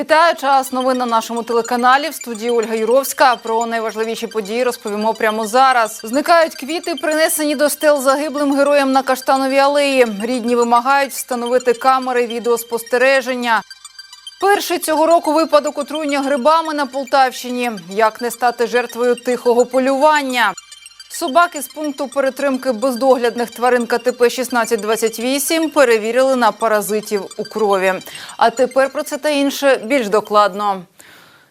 Вітаю час. Новин на нашому телеканалі. В студії Ольга Юровська. Про найважливіші події розповімо прямо зараз. Зникають квіти, принесені до стел загиблим героям на каштановій алеї. Рідні вимагають встановити камери відеоспостереження. Перший цього року випадок отруєння грибами на Полтавщині. Як не стати жертвою тихого полювання? Собаки з пункту перетримки бездоглядних тварин КТП 1628 перевірили на паразитів у крові. А тепер про це та інше більш докладно.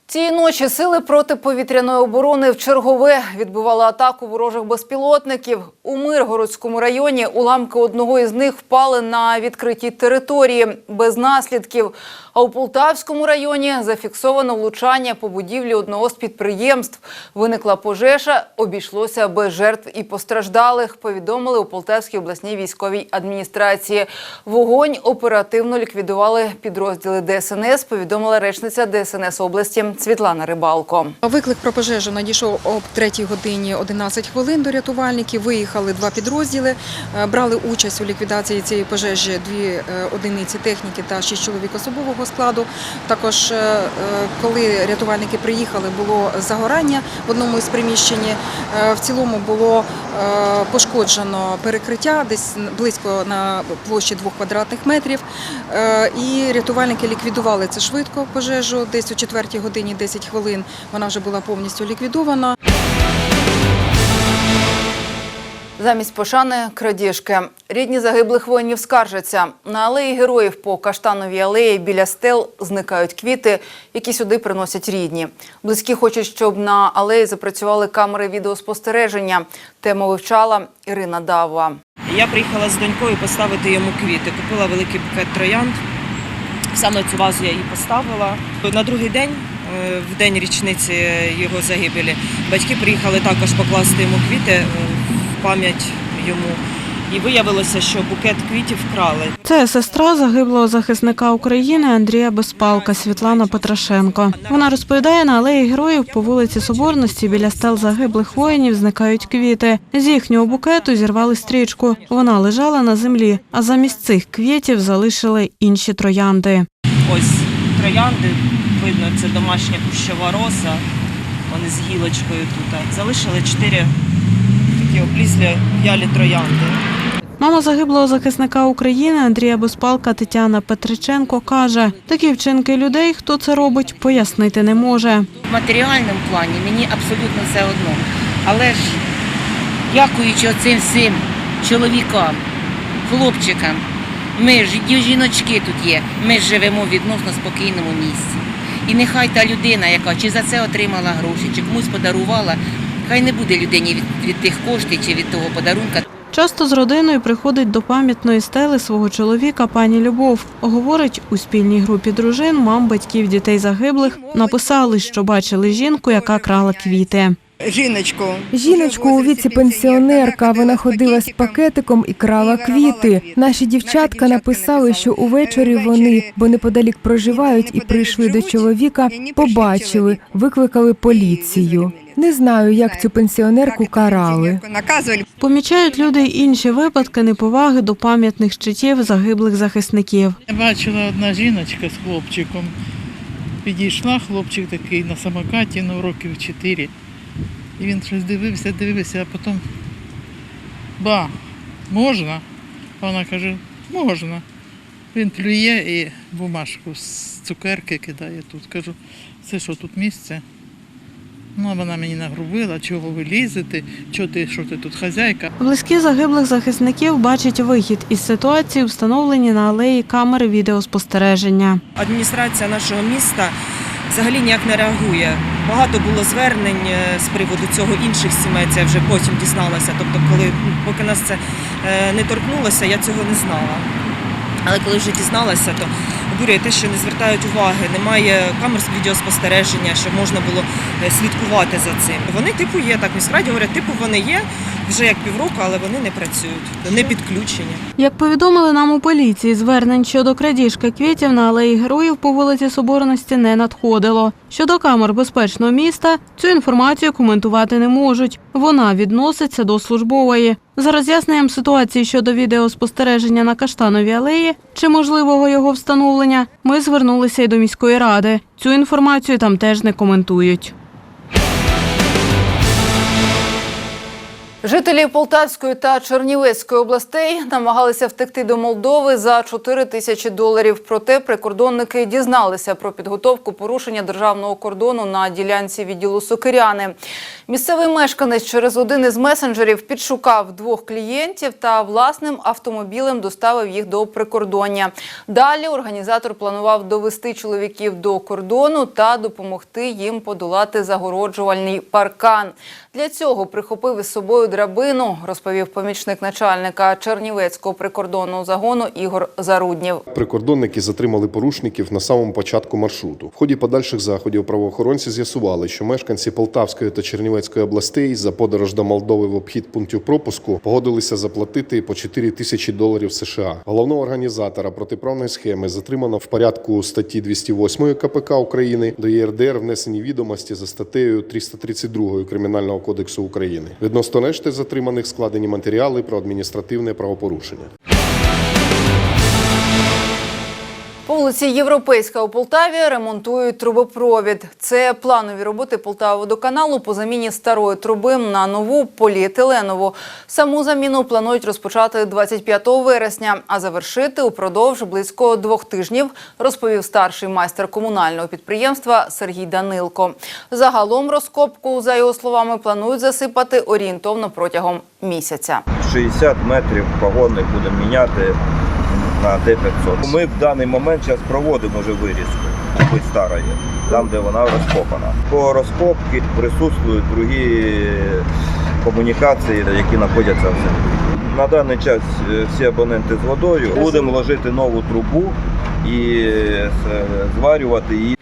Цієї ночі сили протиповітряної оборони в чергове відбували атаку ворожих безпілотників. У Миргородському районі уламки одного із них впали на відкритій території без наслідків. А у Полтавському районі зафіксовано влучання по будівлі одного з підприємств. Виникла пожежа, обійшлося без жертв і постраждалих. Повідомили у Полтавській обласній військовій адміністрації. Вогонь оперативно ліквідували підрозділи ДСНС. Повідомила речниця ДСНС області Світлана Рибалко. Виклик про пожежу надійшов об 3 годині 11 хвилин до рятувальників. Виїхали два підрозділи, е, брали участь у ліквідації цієї пожежі дві е, одиниці техніки та шість чоловік особового складу. Також, е, коли рятувальники приїхали, було загорання в одному із приміщень. В цілому було пошкоджено перекриття десь близько на площі двох квадратних метрів. І рятувальники ліквідували це швидко пожежу. Десь о 4 годині 10 хвилин вона вже була повністю ліквідована. Замість пошани крадіжки. Рідні загиблих воїнів скаржаться. На алеї героїв по Каштановій алеї біля стел зникають квіти, які сюди приносять рідні. Близькі хочуть, щоб на алеї запрацювали камери відеоспостереження. Тему вивчала Ірина Дава. Я приїхала з донькою поставити йому квіти. Купила великий букет троянд. Саме цю вазу я її поставила. На другий день, в день річниці його загибелі, батьки приїхали також покласти йому квіти е, в пам'ять йому. І виявилося, що букет квітів вкрали. Це сестра загиблого захисника України Андрія Безпалка Світлана Петрашенко. Вона розповідає, на алеї героїв по вулиці Соборності біля стел загиблих воїнів зникають квіти. З їхнього букету зірвали стрічку. Вона лежала на землі, а замість цих квітів залишили інші троянди. Ось троянди, видно, це домашня кущова роса. Вони з гілочкою тут. Залишили чотири такі облізлі в'ялі троянди. Мама загиблого захисника України Андрія Безпалка Тетяна Петриченко каже, такі вчинки людей, хто це робить, пояснити не може. В матеріальному плані мені абсолютно все одно. Але ж, дякуючи оцим всім чоловікам, хлопчикам, ми ж жіночки тут є, ми ж живемо в відносно спокійному місці. І нехай та людина, яка чи за це отримала гроші, чи комусь подарувала, хай не буде людині від, від тих коштів чи від того подарунка. Часто з родиною приходить до пам'ятної стели свого чоловіка пані Любов. Говорить, у спільній групі дружин мам батьків дітей загиблих написали, що бачили жінку, яка крала квіти. Жіночку. Жіночку у віці пенсіонерка. Вона ходила з пакетиком і крала квіти. Наші дівчатка написали, що увечері вони, бо неподалік проживають і прийшли до чоловіка, побачили, викликали поліцію. Не знаю, як цю пенсіонерку карали. Помічають люди інші випадки неповаги до пам'ятних щитів загиблих захисників. Я бачила одна жіночка з хлопчиком. Підійшла, хлопчик такий на самокаті, ну років чотири. І він щось дивився, дивився, а потім ба, можна? А вона каже, можна. Він плює і бумажку з цукерки кидає тут. Кажу, це що тут місце? Ну, а вона мені нагрубила, чого ви лізете, чого ти, що ти тут хазяйка. Близькі загиблих захисників бачать вихід із ситуації, встановлені на алеї камери відеоспостереження. Адміністрація нашого міста взагалі ніяк не реагує. Багато було звернень е, з приводу цього інших сімей. Це вже потім дізналася. Тобто, коли поки нас це е, не торкнулося, я цього не знала. Але коли вже дізналася, то обурює те, що не звертають уваги, немає камер з відеоспостереження, щоб можна було е, слідкувати за цим. Вони типу є так. Міськраді говорять, типу вони є. Вже як півроку, але вони не працюють, не підключені. Як повідомили нам у поліції, звернень щодо крадіжки квітів на алеї героїв по вулиці Соборності не надходило. Щодо камер безпечного міста, цю інформацію коментувати не можуть. Вона відноситься до службової. За роз'ясненням ситуації щодо відеоспостереження на Каштановій алеї чи можливого його встановлення, ми звернулися й до міської ради. Цю інформацію там теж не коментують. Жителі Полтавської та Чернівецької областей намагалися втекти до Молдови за 4 тисячі доларів. Проте прикордонники дізналися про підготовку порушення державного кордону на ділянці відділу Сокиряни. Місцевий мешканець через один із месенджерів підшукав двох клієнтів та власним автомобілем доставив їх до прикордоння. Далі організатор планував довести чоловіків до кордону та допомогти їм подолати загороджувальний паркан. Для цього прихопив із собою драбину, розповів помічник начальника Чернівецького прикордонного загону Ігор Заруднів. Прикордонники затримали порушників на самому початку маршруту. В ході подальших заходів правоохоронці з'ясували, що мешканці Полтавської та Чернівецької областей за подорож до Молдови в обхід пунктів пропуску погодилися заплатити по 4 тисячі доларів США. Головного організатора протиправної схеми затримано в порядку статті 208 КПК України до ЄРДР внесені відомості за статтею 332 Кримінального кодексу України. Відносно решти затриманих складені матеріали про адміністративне правопорушення. Вулиці Європейська у Полтаві ремонтують трубопровід. Це планові роботи Полтаводоканалу по заміні старої труби на нову поліетиленову. Саму заміну планують розпочати 25 вересня, а завершити упродовж близько двох тижнів, розповів старший майстер комунального підприємства Сергій Данилко. Загалом розкопку, за його словами, планують засипати орієнтовно протягом місяця. 60 метрів погонних будемо міняти на Д-500. Ми в даний момент зараз проводимо вже вирізку купи старої, там де вона розкопана. По розкопці присутствують другі комунікації, які знаходяться в землі. На даний час е, всі абоненти з водою будемо ложити нову трубу і е, зварювати її.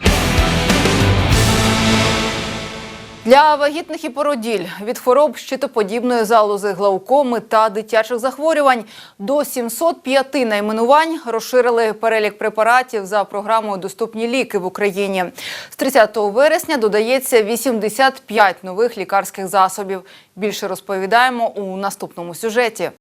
Для вагітних і породіль від хвороб щитоподібної залози глаукоми та дитячих захворювань до 705 найменувань розширили перелік препаратів за програмою Доступні ліки в Україні. З 30 вересня додається 85 нових лікарських засобів. Більше розповідаємо у наступному сюжеті.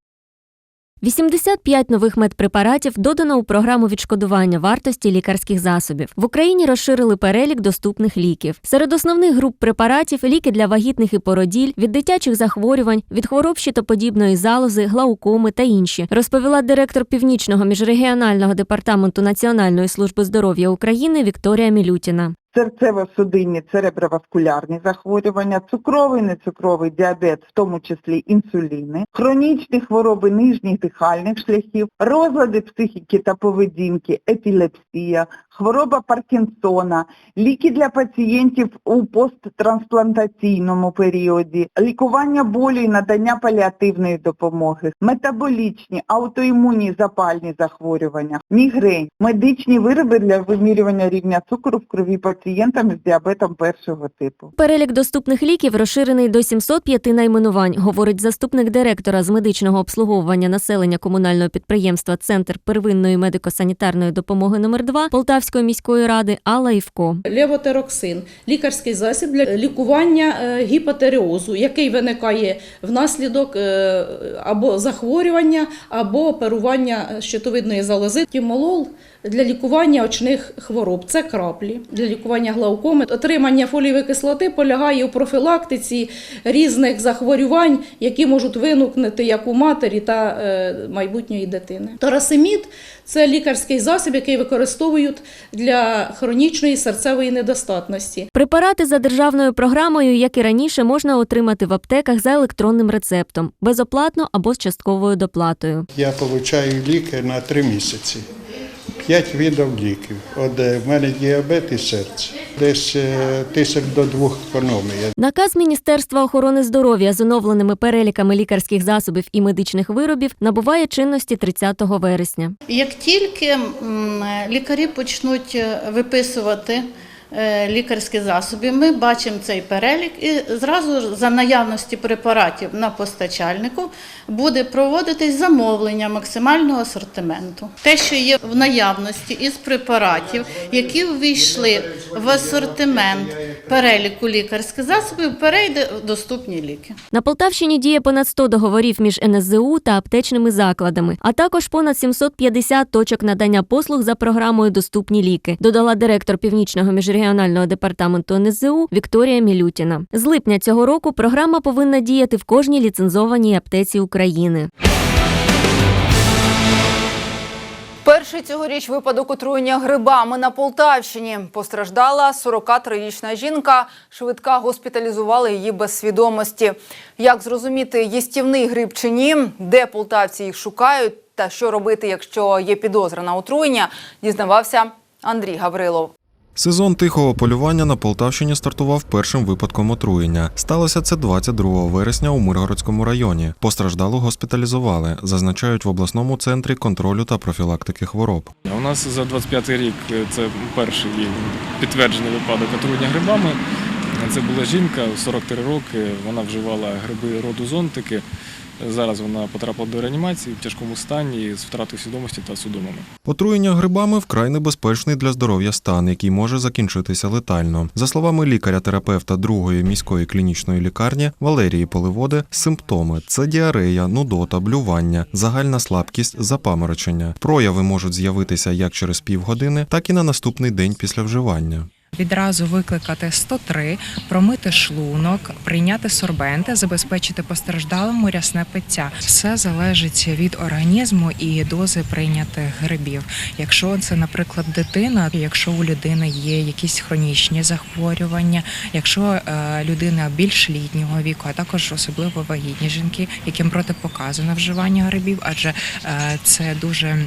85 нових медпрепаратів додано у програму відшкодування вартості лікарських засобів. В Україні розширили перелік доступних ліків. Серед основних груп препаратів ліки для вагітних і породіль, від дитячих захворювань, від хвороб щитоподібної залози, глаукоми та інші, розповіла директор північного міжрегіонального департаменту Національної служби здоров'я України Вікторія Мілютіна. Серцево-судинні цереброваскулярні захворювання, цукровий, нецукровий діабет, в тому числі інсуліни, хронічні хвороби нижніх дихальних шляхів, розлади психіки та поведінки, епілепсія, хвороба Паркінсона, ліки для пацієнтів у посттрансплантаційному періоді, лікування болю і надання паліативної допомоги, метаболічні, аутоімунні запальні захворювання, мігрень, медичні вироби для вимірювання рівня цукру в крові пацієнтами з діабетом першого типу. Перелік доступних ліків розширений до 705 найменувань, говорить заступник директора з медичного обслуговування населення комунального підприємства Центр первинної медико-санітарної допомоги номер 2 Полтавської міської ради Алла Івко. Левотероксин – лікарський засіб для лікування е, гіпотереозу, який виникає внаслідок е, або захворювання, або оперування щитовидної залози. Тімолол для лікування очних хвороб – це краплі. Для лікування глаукоми отримання фолієвої кислоти полягає у профілактиці різних захворювань, які можуть виникнути як у матері та е, майбутньої дитини. Торасимід – це лікарський засіб, який використовують для хронічної серцевої недостатності. Препарати за державною програмою, як і раніше, можна отримати в аптеках за електронним рецептом, безоплатно або з частковою доплатою. Я отримую ліки на три місяці. П'ять видів ліків. От е, в мене діабет і серце. Десь е, тисяч до двох економія. Наказ Міністерства охорони здоров'я з оновленими переліками лікарських засобів і медичних виробів набуває чинності 30 вересня. Як тільки лікарі почнуть е, виписувати е, лікарські засоби, ми бачимо цей перелік і зразу за наявності препаратів на постачальнику буде проводитись замовлення максимального асортименту. Те, що є в наявності із препаратів, які ввійшли в асортимент переліку лікарських засобів, перейде в доступні ліки. На Полтавщині діє понад 100 договорів між НСЗУ та аптечними закладами, а також понад 750 точок надання послуг за програмою Доступні ліки, додала директор північного міжрегіонального департаменту НСЗУ Вікторія Мілютіна. З липня цього року програма повинна діяти в кожній ліцензованій аптеці України. Перший цьогоріч випадок отруєння грибами на Полтавщині. Постраждала 43-річна жінка. Швидка госпіталізували її без свідомості. Як зрозуміти, їстівний гриб чи ні, де полтавці їх шукають та що робити, якщо є підозра на отруєння, дізнавався Андрій Гаврилов. Сезон тихого полювання на Полтавщині стартував першим випадком отруєння. Сталося це 22 вересня у Миргородському районі. Постраждалу госпіталізували, зазначають в обласному центрі контролю та профілактики хвороб. У нас за 25 рік е, це перший підтверджений випадок отруєння грибами. Це була жінка 43 роки. Вона вживала гриби роду зонтики. Зараз вона потрапила до реанімації в тяжкому стані з втратою свідомості та судомами. Отруєння грибами вкрай небезпечний для здоров'я стан, який може закінчитися летально. За словами лікаря-терапевта другої міської клінічної лікарні Валерії Поливоди, симптоми це діарея, нудота, блювання, загальна слабкість, запаморочення. Прояви можуть з'явитися як через півгодини, так і на наступний день після вживання. Відразу викликати 103, промити шлунок, прийняти сорбенти, забезпечити постраждалому рясне пиття. Все залежить від організму і дози прийнятих грибів. Якщо це, наприклад, дитина, якщо у людини є якісь хронічні захворювання, якщо е, людина більш літнього віку, а також особливо вагітні жінки, яким протипоказано вживання грибів, адже е, це дуже, е,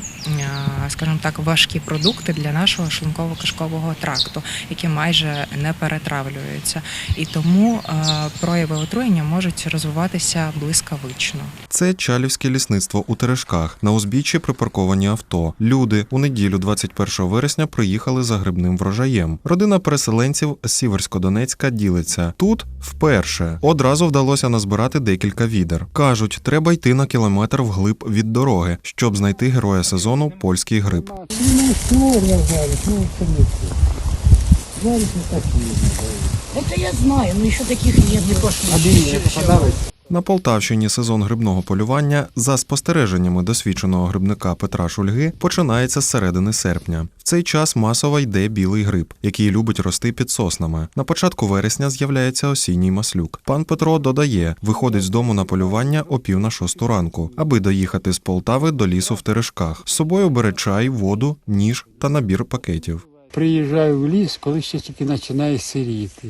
скажімо так, важкі продукти для нашого шлунково-кишкового тракту які майже не перетравлюються, і тому е, прояви отруєння можуть розвиватися блискавично. Це Чалівське лісництво у Терешках. На узбіччі припарковані авто. Люди у неділю 21 вересня приїхали за грибним врожаєм. Родина переселенців з Сіверськодонецька ділиться. Тут вперше одразу вдалося назбирати декілька відер. Кажуть, треба йти на кілометр вглиб від дороги, щоб знайти героя сезону польський гриб. Я знаю, но еще таких нет. На Полтавщині сезон грибного полювання за спостереженнями досвідченого грибника Петра Шульги починається з середини серпня. В цей час масово йде білий гриб, який любить рости під соснами. На початку вересня з'являється осінній маслюк. Пан Петро додає, виходить з дому на полювання о пів на шосту ранку, аби доїхати з Полтави до лісу в Терешках. З собою бере чай, воду, ніж та набір пакетів. Приїжджаю в ліс, коли ще тільки починає сиріти.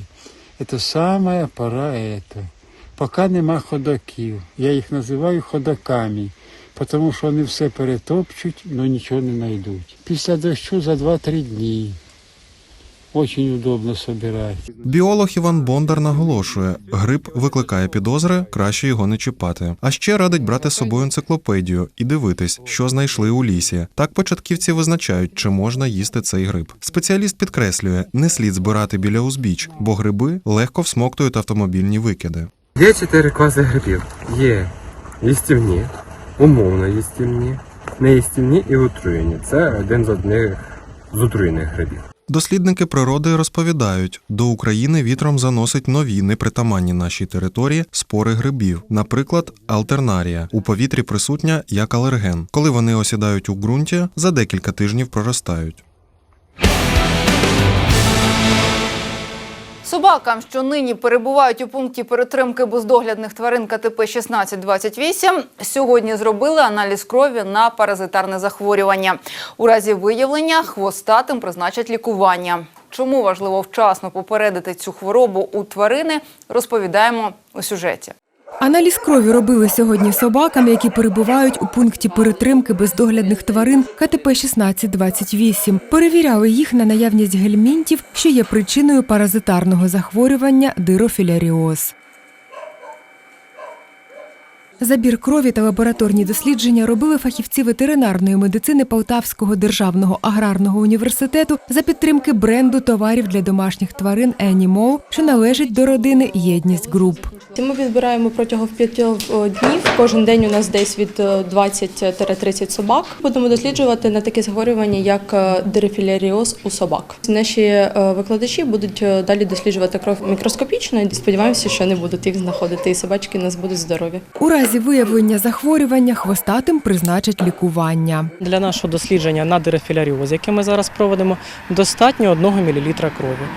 Це саме пора Ета. Поки нема ходаків. Я їх називаю ходаками, тому що вони все перетопчуть, але нічого не знайдуть. Після дощу за 2-3 дні. Очень удобно собирати. Біолог Іван Бондар наголошує, гриб викликає підозри, краще його не чіпати. А ще радить брати з собою енциклопедію і дивитись, що знайшли у лісі. Так початківці визначають, чи можна їсти цей гриб. Спеціаліст підкреслює, не слід збирати біля узбіч, бо гриби легко всмоктують автомобільні викиди. Є чотири класи грибів. Є їстівні, умовно їстівні, неїстівні і отруєні. Це один з одних з отруєних грибів. Дослідники природи розповідають, до України вітром заносить нові непритаманні нашій території спори грибів, наприклад, алтернарія. У повітрі присутня як алерген. Коли вони осідають у ґрунті, за декілька тижнів проростають. Собакам, що нині перебувають у пункті перетримки бездоглядних тварин КТП 1628, сьогодні зробили аналіз крові на паразитарне захворювання. У разі виявлення хвостатим призначать лікування. Чому важливо вчасно попередити цю хворобу у тварини, розповідаємо у сюжеті. Аналіз крові робили сьогодні собакам, які перебувають у пункті перетримки бездоглядних тварин КТП 1628. Перевіряли їх на наявність гельмінтів, що є причиною паразитарного захворювання дирофіляріоз. Забір крові та лабораторні дослідження робили фахівці ветеринарної медицини Полтавського державного аграрного університету за підтримки бренду товарів для домашніх тварин Енімол, що належить до родини Єдність Груп. Ми відбираємо протягом п'ятьох е, днів. Кожен день у нас десь від е, 20-30 собак. Будемо досліджувати на такі захворювання, як е, у собак. Наші е, викладачі будуть е, далі досліджувати кров мікроскопічно і сподіваємося, що не будуть їх знаходити, і собачки у нас будуть здорові. У разі виявлення захворювання хвостатим призначать лікування. Для нашого дослідження на дерефіляріоз, яке ми зараз проводимо, достатньо 1 мл крові.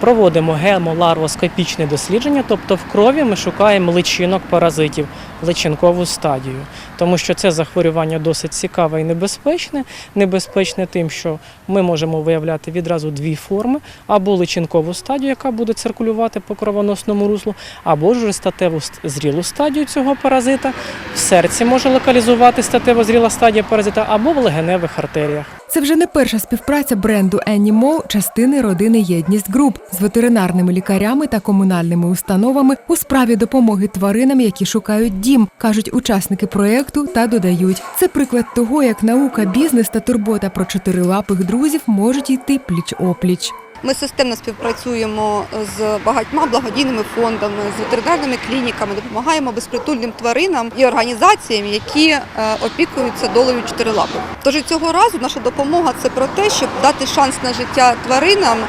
Проводимо гемоларвоскопічне дослідження, тобто в крові ми шукаємо личинок паразитів, личинкову стадію, тому що це захворювання досить цікаве і небезпечне. Небезпечне тим, що ми можемо виявляти відразу дві форми: або личинкову стадію, яка буде циркулювати по кровоносному руслу, або ж статеву зрілу стадію цього паразита. В серці може локалізувати статево зріла стадія паразита або в легеневих артеріях. Це вже не перша співпраця бренду Енімол, частини родини Єдність Груп з ветеринарними лікарями та комунальними установами у справі допомоги тваринам, які шукають дім, кажуть учасники проєкту та додають. Це приклад того, як наука, бізнес та турбота про чотирилапих друзів можуть йти пліч опліч. Ми системно співпрацюємо з багатьма благодійними фондами, з ветеринарними клініками, допомагаємо безпритульним тваринам і організаціям, які е, опікуються долею чотирилапих. Тож цього разу наша допомога це про те, щоб дати шанс на життя тваринам, е,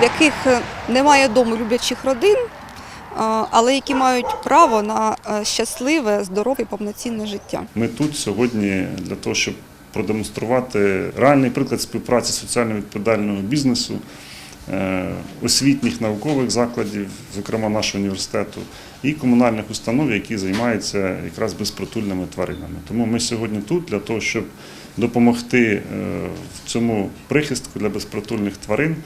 в яких немає дому люблячих родин, але які мають право на е, щасливе, здорове повноцінне життя. Ми тут сьогодні для того, щоб продемонструвати реальний приклад співпраці соціально відповідального бізнесу, е, освітніх наукових закладів, зокрема нашого університету, і комунальних установ, які займаються якраз безпритульними тваринами. Тому ми сьогодні тут для того, щоб допомогти е, в цьому прихистку для безпритульних тварин,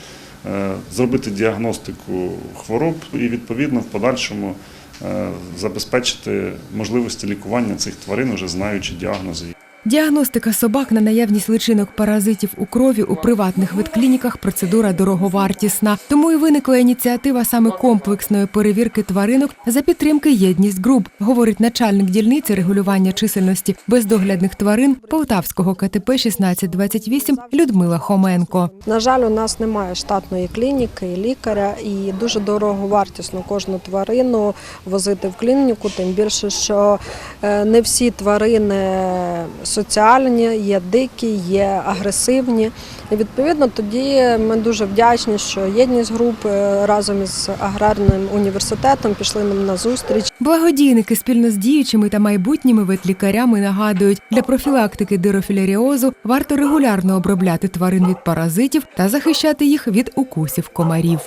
зробити діагностику хвороб і відповідно в подальшому е, забезпечити можливості лікування цих тварин, уже знаючи діагнози. Діагностика собак на наявність личинок паразитів у крові у приватних ветклініках процедура дороговартісна. Тому і виникла ініціатива саме комплексної перевірки тваринок за підтримки єдність груп, говорить начальник дільниці регулювання чисельності бездоглядних тварин Полтавського КТП 1628 Людмила Хоменко. На жаль, у нас немає штатної клініки і лікаря, і дуже дорого вартісно кожну тварину возити в клініку, тим більше, що е, не всі тварини соціальні, є дикі, є агресивні. І відповідно тоді ми дуже вдячні, що єдність груп е, разом із аграрним університетом пішли нам на зустріч. Благодійники спільно з діючими та майбутніми ветлікарями нагадують, для профілактики дирофіляріозу варто регулярно обробляти тварин від паразитів та захищати їх від укусів комарів.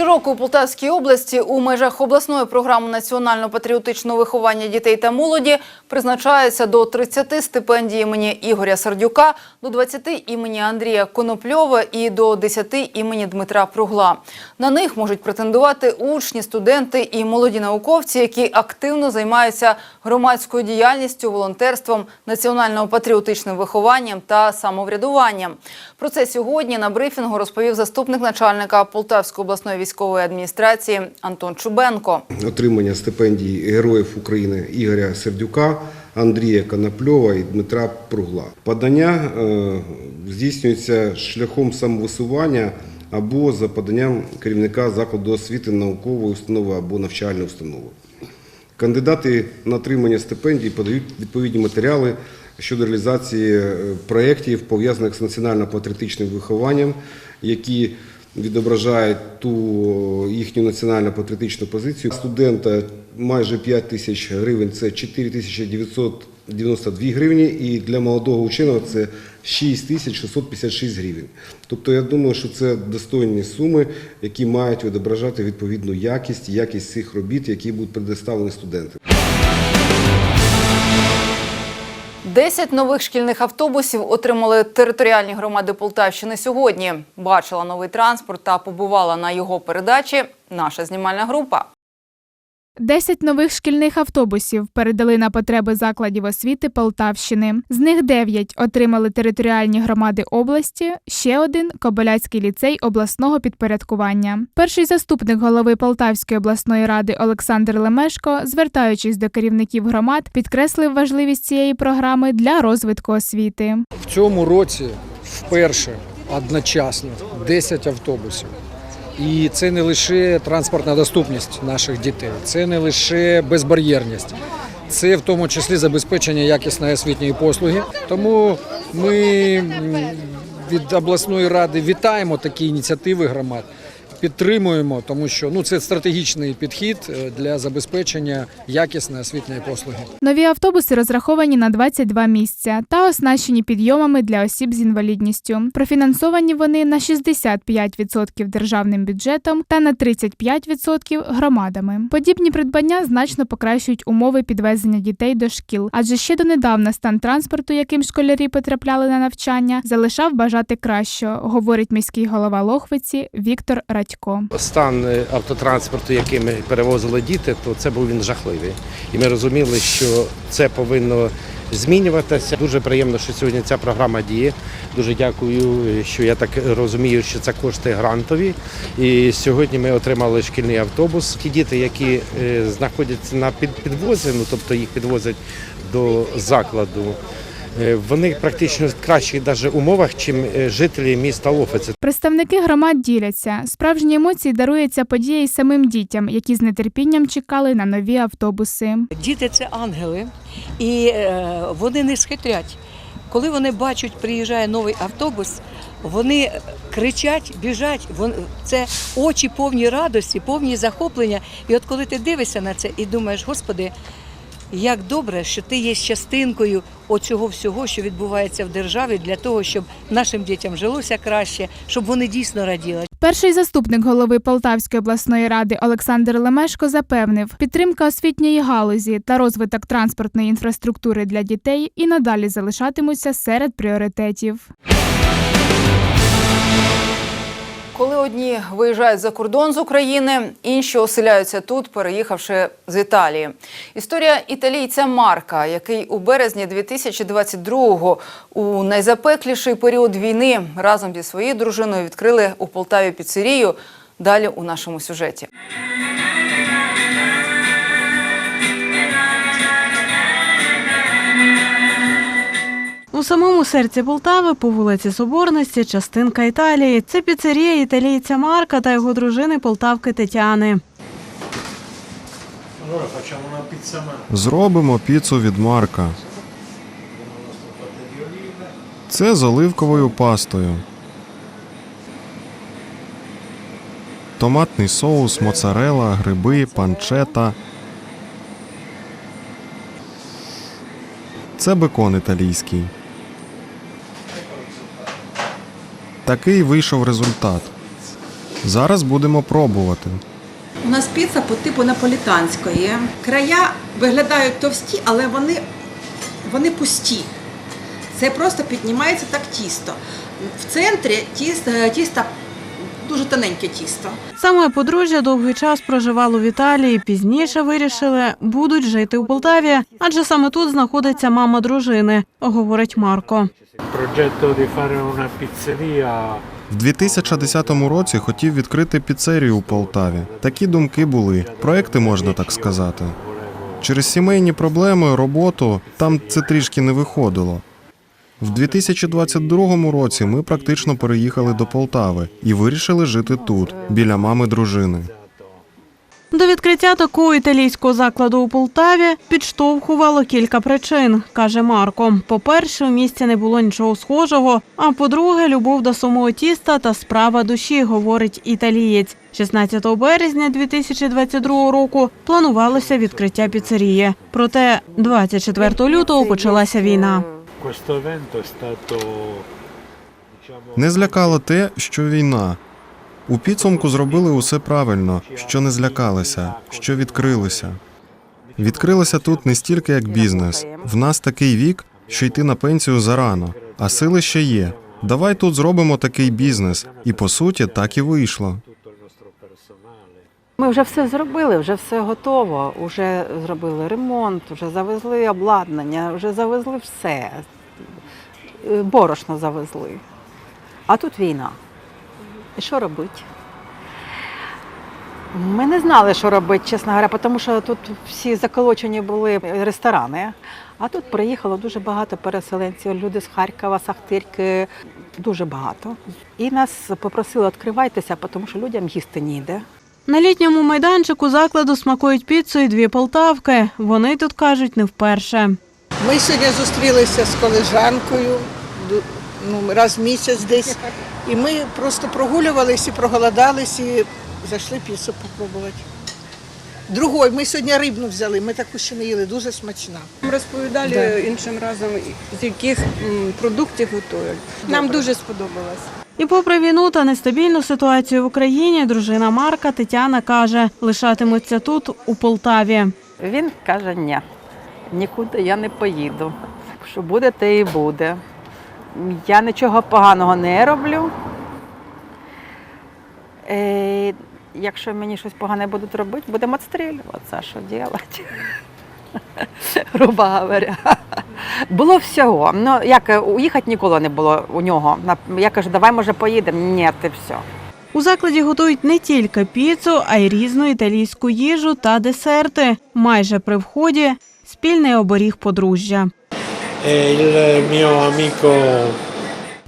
Щороку у Полтавській області у межах обласної програми національно-патріотичного виховання дітей та молоді призначається до 30 стипендій імені Ігоря Сердюка, до 20 імені Андрія Конопльова і до 10 імені Дмитра Пругла. На них можуть претендувати учні, студенти і молоді науковці, які активно займаються громадською діяльністю, волонтерством, національно-патріотичним вихованням та самоврядуванням. Про це сьогодні на брифінгу розповів заступник начальника Полтавської обласної військової адміністрації Антон Чубенко. отримання стипендій Героїв України Ігоря Сердюка, Андрія Конопльова і Дмитра Пругла. Подання е, здійснюється шляхом самовисування або за поданням керівника закладу освіти, наукової установи або навчальної установи. Кандидати на отримання стипендій подають відповідні матеріали щодо реалізації е, проєктів, пов'язаних з національно-патріотичним вихованням, які відображають ту їхню національно-патріотичну позицію. Студента майже 5 тисяч гривень це 4 тисячі 992 гривні, і для молодого ученого це 6 тисяч 656 гривень. Тобто я думаю, що це достойні суми, які мають відображати відповідну якість, якість цих робіт, які будуть предоставлені студентам. Десять нових шкільних автобусів отримали територіальні громади Полтавщини сьогодні. Бачила новий транспорт та побувала на його передачі наша знімальна група. 10 нових шкільних автобусів передали на потреби закладів освіти Полтавщини. З них 9 отримали територіальні громади області, ще один Кобиляцький ліцей обласного підпорядкування. Перший заступник голови Полтавської обласної ради Олександр Лемешко, звертаючись до керівників громад, підкреслив важливість цієї програми для розвитку освіти. В цьому році вперше одночасно 10 автобусів. І це не лише транспортна доступність наших дітей, це не лише безбар'єрність, це в тому числі забезпечення якісної освітньої послуги. Тому ми від обласної ради вітаємо такі ініціативи громад. Підтримуємо, тому що ну це стратегічний підхід е, для забезпечення якісної освітньої послуги. Нові автобуси розраховані на 22 місця та оснащені підйомами для осіб з інвалідністю. Профінансовані вони на 65% державним бюджетом та на 35% громадами. Подібні придбання значно покращують умови підвезення дітей до шкіл, адже ще донедавна стан транспорту, яким школярі потрапляли на навчання, залишав бажати кращого, говорить міський голова Лохвиці Віктор Радько. Стан е, автотранспорту, яким перевозили діти, то це був він жахливий. І ми розуміли, що це повинно змінюватися. Дуже приємно, що сьогодні ця програма діє. Дуже дякую, що я так розумію, що це кошти грантові. І сьогодні ми отримали шкільний автобус. Ті діти, які е, знаходяться на під- підвозі, ну тобто їх підвозять до закладу. Е, Вони практично в кращих даже умовах, чим е, жителі міста Лофице. Представники громад діляться. Справжні емоції дарує ця подія й самим дітям, які з нетерпінням чекали на нові автобуси. Діти це ангели, і е, вони не схитрять. Коли вони бачать, приїжджає новий автобус, вони кричать, біжать. Це очі повні радості, повні захоплення. І от коли ти дивишся на це і думаєш, Господи, як добре, що ти є частинкою оцього всього, що відбувається в державі, для того, щоб нашим дітям жилося краще, щоб вони дійсно раділи. Перший заступник голови Полтавської обласної ради Олександр Лемешко запевнив, підтримка освітньої галузі та розвиток транспортної інфраструктури для дітей і надалі залишатимуться серед пріоритетів. Коли одні виїжджають за кордон з України, інші оселяються тут, переїхавши з Італії. Історія італійця Марка, який у березні 2022-го у найзапекліший період війни разом зі своєю дружиною відкрили у Полтаві піцерію. Далі у нашому сюжеті. У самому серці Полтави по вулиці Соборності частинка Італії. Це піцерія італійця Марка та його дружини Полтавки Тетяни. Зробимо піцу від Марка. Це з оливковою пастою. Томатний соус, моцарела, гриби, панчета. Це бекон італійський. Такий вийшов результат. Зараз будемо пробувати. У нас піца по типу наполітанської. Края виглядають товсті, але вони, вони пусті. Це просто піднімається так тісто. В центрі тісто, тісто дуже тоненьке тісто. Саме подружжя довгий час проживало в Італії. Пізніше вирішили, будуть жити у Полтаві, адже саме тут знаходиться мама дружини, говорить Марко. В 2010 році хотів відкрити піцерію у Полтаві. Такі думки були. Проекти можна так сказати. Через сімейні проблеми, роботу там це трішки не виходило. В 2022 році ми практично переїхали до Полтави і вирішили жити тут, біля мами дружини. До відкриття такого італійського закладу у Полтаві підштовхувало кілька причин, каже Марко. По-перше, у місті не було нічого схожого. А по-друге, любов до самого тіста та справа душі, говорить італієць. 16 березня 2022 року планувалося відкриття піцерії. Проте 24 лютого почалася війна. Не злякало те, що війна. У підсумку зробили усе правильно, що не злякалися, що відкрилися. Відкрилися тут не стільки як бізнес. В нас такий вік, що йти на пенсію зарано, а сили ще є. Давай тут зробимо такий бізнес, і по суті так і вийшло. Ми вже все зробили, вже все готово. Вже зробили ремонт, вже завезли обладнання, вже завезли все. Е, Борошно завезли. А тут війна. І що робити? Ми не знали, що робити, чесно говоря, тому що тут всі заколочені були ресторани. А тут приїхало дуже багато переселенців, люди з Харкова, з Ахтирки, дуже багато. І нас попросили відкривайтеся, тому що людям їсти ніде. На літньому майданчику закладу смакують піцу і дві полтавки. Вони тут кажуть не вперше. Ми сьогодні зустрілися з колежанкою ну, раз в місяць десь. І ми просто прогулювались і проголодались і зайшли піцу попробувати. Другой, ми сьогодні рибну взяли, ми таку ще не їли, дуже смачна. Розповідали Да. іншим разом, з яких продуктів готують. Нам дуже сподобалось. І попри війну та нестабільну ситуацію в Україні, дружина Марка Тетяна каже, лишатимуться тут, у Полтаві. Він каже, ні, нікуди я не поїду. Що буде, те і буде. Я нічого поганого не роблю. Е, якщо мені щось погане будуть робити, будемо відстрілюватися. Що робити? Грубо говоря. Було всього. Ну, як е, уїхати ніколи не було у нього. Я кажу, давай може поїдемо. Ні, ти все. У закладі готують не тільки піцу, а й різну італійську їжу та десерти. Майже при вході спільний оберіг подружжя. Amico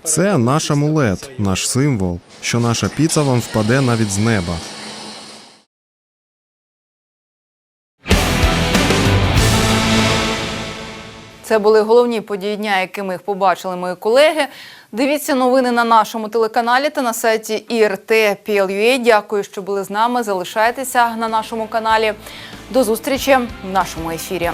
Це наш амулет, наш символ, що наша піца вам впаде навіть з неба. Це були головні події дня, якими їх побачили мої колеги. Дивіться новини на нашому телеканалі та на сайті IRT.PLUA. Дякую, що були з нами. Залишайтеся на нашому каналі. До зустрічі в нашому ефірі.